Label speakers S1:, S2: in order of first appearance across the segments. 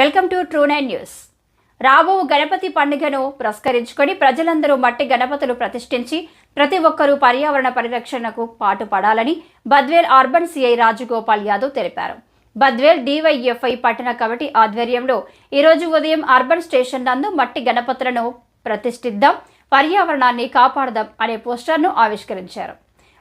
S1: Welcome to true nine news. రాబో గణపతి పండుగను పురస్కరించుకొని ప్రజలందరూ మట్టి గణపతులు ప్రతిష్ఠించి ప్రతి ఒక్కరూ పర్యావరణ పరిరక్షణకు పాటుపడాలని బద్వేల్ అర్బన్ సిఐ రాజగోపాల్ యాదవ్ తెలిపారు. బద్వేల్ డివైఎఫ్ఐ పట్టణ కమిటీ ఆధ్వర్యంలో ఈరోజు ఉదయం అర్బన్ స్టేషన్ నందు మట్టి గణపతులను ప్రతిష్ఠిద్దాం పర్యావరణాన్ని కాపాడదాం అనే పోస్టర్ను ఆవిష్కరించారు.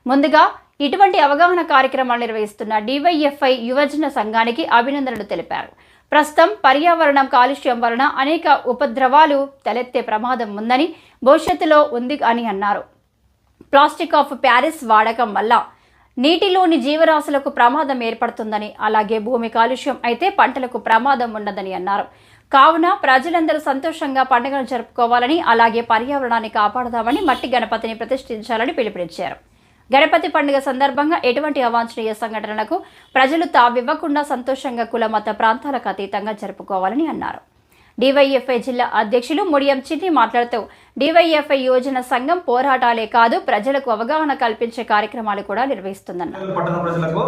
S1: ముందుగా ఇటువంటి అవగాహన కార్యక్రమాలు నిర్వహిస్తున్న డివైఎఫ్ఐ యువజన సంఘానికి అభినందనలు తెలిపారు. ప్రస్తుతం పర్యావరణం కాలుష్యం వలన అనేక ఉపద్రవాలు తలెత్తే ప్రమాదం ఉందని భవిష్యత్తులో ఉంది అని అన్నారు. ప్లాస్టిక్ ఆఫ్ ప్యారిస్ వాడకం వల్ల నీటిలోని జీవరాశులకు ప్రమాదం ఏర్పడుతుందని అలాగే భూమి కాలుష్యం అయితే పంటలకు ప్రమాదం ఉండదని అన్నారు. కావున ప్రజలందరూ సంతోషంగా పండుగను జరుపుకోవాలని అలాగే పర్యావరణాన్ని కాపాడదామని మట్టి గణపతిని ప్రతిష్ఠించాలని పిలుపునిచ్చారు. గణపతి పండుగ సందర్భంగా ఎటువంటి అవాంఛనీయ సంఘటనలకు ప్రజలు తావివ్వకుండా సంతోషంగా కుల మత ప్రాంతాలకు అతీతంగా జరుపుకోవాలని అన్నారు. డివైఎఫ్ఐ జిల్లా అధ్యక్షులు ముడియం చిన్ని మాట్లాడుతూ డివైఎఫ్ఐ యోజన సంఘం పోరాటాలే కాదు ప్రజలకు అవగాహన కల్పించే కార్యక్రమాలు కూడా నిర్వహిస్తుందన్నారు.
S2: పట్టణ ప్రజలకు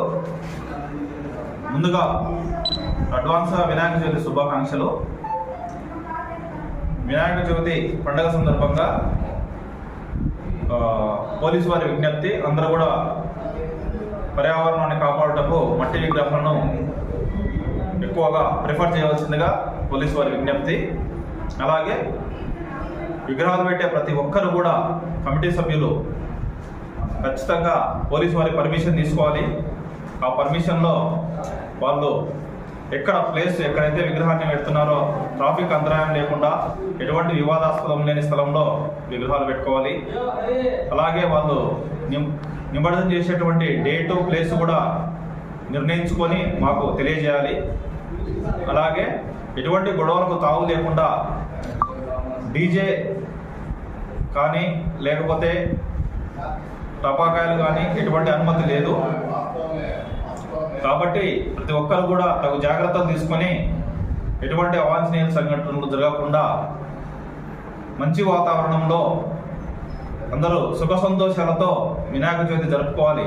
S2: ముందుగా అడ్వాన్స్ వినాయక చవితి శుభాకాంక్షలు. వినాయక చవితి పండుగ సందర్భంగా పోలీసు వారి విజ్ఞప్తి అందరూ కూడా పర్యావరణాన్ని కాపాడుటకు మట్టి విగ్రహాలను ఎక్కువగా ప్రిఫర్ చేయవలసిందిగా పోలీసు వారి విజ్ఞప్తి. అలాగే విగ్రహాలు పెట్టే ప్రతి ఒక్కరు కూడా కమిటీ సభ్యులు ఖచ్చితంగా పోలీసు వారి పర్మిషన్ తీసుకోవాలి. ఆ పర్మిషన్లో వాళ్ళు ఎక్కడ ప్లేస్ ఎక్కడైతే విగ్రహాన్ని పెడుతున్నారో ట్రాఫిక్ అంతరాయం లేకుండా ఎటువంటి వివాదాస్పదం లేని స్థలంలో విగ్రహాలు పెట్టుకోవాలి. అలాగే వాళ్ళు నిమజ్జనం చేసేటువంటి డేటు ప్లేస్ కూడా నిర్ణయించుకొని మాకు తెలియజేయాలి. అలాగే ఎటువంటి గొడవలకు తావు లేకుండా డీజే కానీ లేకపోతే టపాకాయలు కానీ ఎటువంటి అనుమతి లేదు. కాబట్టి ప్రతి ఒక్కరు కూడా తగు జాగ్రత్తలు తీసుకొని ఎటువంటి అవాంఛనీయ సంఘటనలు జరగకుండా మంచి వాతావరణంలో అందరూ సుఖ సంతోషాలతో వినాయక చవితి జరుపుకోవాలి.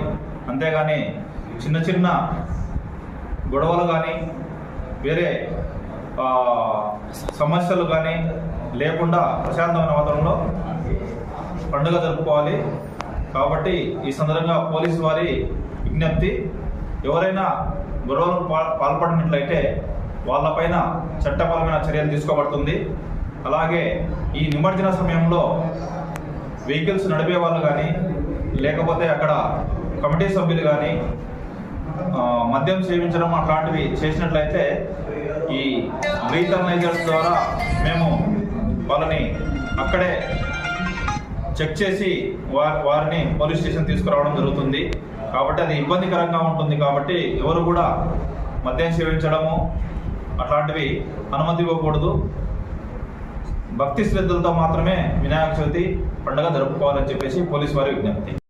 S2: అంతేగాని చిన్న చిన్న గొడవలు కానీ వేరే సమస్యలు కానీ లేకుండా ప్రశాంతమైన వాతావరణంలో పండుగ జరుపుకోవాలి. కాబట్టి ఈ సందర్భంగా పోలీసు వారి విజ్ఞప్తి ఎవరైనా గొడవలకు పాల్పడినట్లయితే వాళ్ళపైన చట్టపరమైన చర్యలు తీసుకోబడుతుంది. అలాగే ఈ నిమజ్జన సమయంలో వెహికల్స్ నడిపే వాళ్ళు కానీ లేకపోతే అక్కడ కమిటీ సభ్యులు కానీ మద్యం సేవించడం అట్లాంటివి చేసినట్లయితే ఈ రీకగ్నైజర్స్ ద్వారా మేము వాళ్ళని అక్కడే చెక్ చేసి వారి వారిని పోలీస్ స్టేషన్ తీసుకురావడం జరుగుతుంది. కాబట్టి అది ఇబ్బందికరంగా ఉంటుంది కాబట్టి ఎవరు కూడా మద్యం సేవించడము అట్లాంటివి అనుమతి ఇవ్వకూడదు భక్తి శ్రద్ధలతో మాత్రమే వినాయక చవితి పండుగ జరుపుకోవాలని చెప్పేసి పోలీసు వారి విజ్ఞప్తి.